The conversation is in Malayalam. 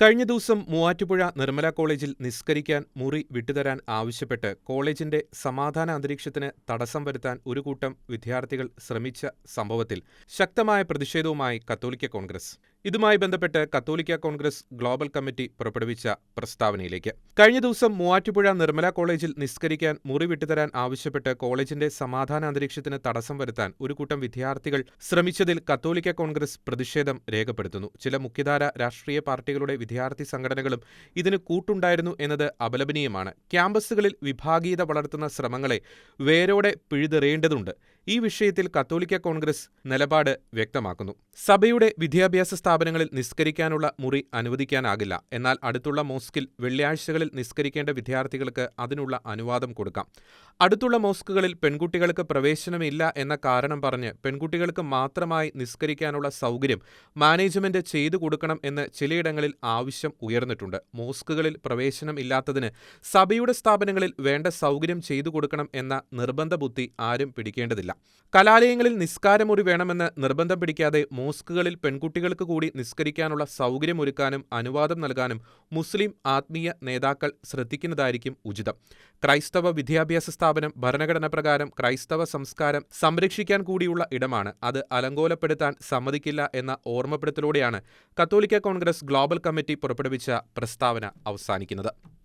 കഴിഞ്ഞ ദിവസം മൂവാറ്റുപുഴ നിർമ്മല കോളേജിൽ നിസ്കരിക്കാൻ മുറി വിട്ടുതരാൻ ആവശ്യപ്പെട്ട് കോളേജിന്റെ സമാധാന അന്തരീക്ഷത്തിന് തടസ്സം വരുത്താൻ ഒരു കൂട്ടം വിദ്യാർത്ഥികൾ ശ്രമിച്ച സംഭവത്തിൽ ശക്തമായ പ്രതിഷേധവുമായി കത്തോലിക്ക കോൺഗ്രസ്. ഇതുമായി ബന്ധപ്പെട്ട് കത്തോലിക്ക കോൺഗ്രസ് ഗ്ലോബൽ കമ്മിറ്റി പുറപ്പെടുവിച്ച പ്രസ്താവനയിലേക്ക്. കഴിഞ്ഞ ദിവസം മൂവാറ്റുപുഴ നിർമ്മല കോളേജിൽ നിസ്കരിക്കാൻ മുറി വിട്ടുതരാൻ ആവശ്യപ്പെട്ട് കോളേജിന്റെ സമാധാന അന്തരീക്ഷത്തിന് തടസ്സം വരുത്താൻ ഒരു കൂട്ടം വിദ്യാർത്ഥികൾ ശ്രമിച്ചതിൽ കത്തോലിക്ക കോൺഗ്രസ് പ്രതിഷേധം രേഖപ്പെടുത്തുന്നു. ചില മുഖ്യധാര രാഷ്ട്രീയ പാർട്ടികളുടെ വിദ്യാർത്ഥി സംഘടനകളും ഇതിന് കൂട്ടുണ്ടായിരുന്നു എന്നത് അപലപനീയമാണ്. ക്യാമ്പസുകളിൽ വിഭാഗീയത വളർത്തുന്ന ശ്രമങ്ങളെ വേരോടെ പിഴുതെറിയേണ്ടതുണ്ട്. ഈ വിഷയത്തിൽ കത്തോലിക്ക കോൺഗ്രസ് നിലപാട് വ്യക്തമാക്കുന്നു. സഭയുടെ വിദ്യാഭ്യാസ സ്ഥാപനങ്ങളിൽ നിസ്കരിക്കാനുള്ള മുറി അനുവദിക്കാനാകില്ല. എന്നാൽ അടുത്തുള്ള മോസ്കിൽ വെള്ളിയാഴ്ചകളിൽ നിസ്കരിക്കേണ്ട വിദ്യാർത്ഥികൾക്ക് അതിനുള്ള അനുവാദം കൊടുക്കാം. അടുത്തുള്ള മോസ്കുകളിൽ പെൺകുട്ടികൾക്ക് പ്രവേശനമില്ല എന്ന കാരണം പറഞ്ഞ് പെൺകുട്ടികൾക്ക് മാത്രമായി നിസ്കരിക്കാനുള്ള സൗകര്യം മാനേജ്മെന്റ് ചെയ്തു കൊടുക്കണം എന്ന് ചിലയിടങ്ങളിൽ ആവശ്യം ഉയർന്നിട്ടുണ്ട്. മോസ്കുകളിൽ പ്രവേശനം ഇല്ലാത്തതിന് സഭയുടെ സ്ഥാപനങ്ങളിൽ വേണ്ട സൗകര്യം ചെയ്തു കൊടുക്കണം എന്ന നിർബന്ധ ബുദ്ധി ആരും പിടിക്കേണ്ടതില്ല. കലാലയങ്ങളിൽ നിസ്കാരമുറി വേണമെന്ന് നിർബന്ധം പിടിക്കാതെ മോസ്കുകളിൽ പെൺകുട്ടികൾക്ക് കൂടി നിസ്കരിക്കാനുള്ള സൗകര്യമൊരുക്കാനും അനുവാദം നൽകാനും മുസ്ലിം ആത്മീയ നേതാക്കൾ ശ്രദ്ധിക്കുന്നതായിരിക്കും ഉചിതം. ക്രൈസ്തവ വിദ്യാഭ്യാസ സ്ഥാപനം ഭരണഘടന പ്രകാരം ക്രൈസ്തവ സംസ്കാരം സംരക്ഷിക്കാൻ കൂടിയുള്ള ഇടമാണ്. അത് അലങ്കോലപ്പെടുത്താൻ സമ്മതിക്കില്ല എന്ന ഓർമ്മപ്പെടുത്തലോടെയാണ് കത്തോലിക്ക കോൺഗ്രസ് ഗ്ലോബൽ കമ്മിറ്റി പുറപ്പെടുവിച്ച പ്രസ്താവന അവസാനിക്കുന്നത്.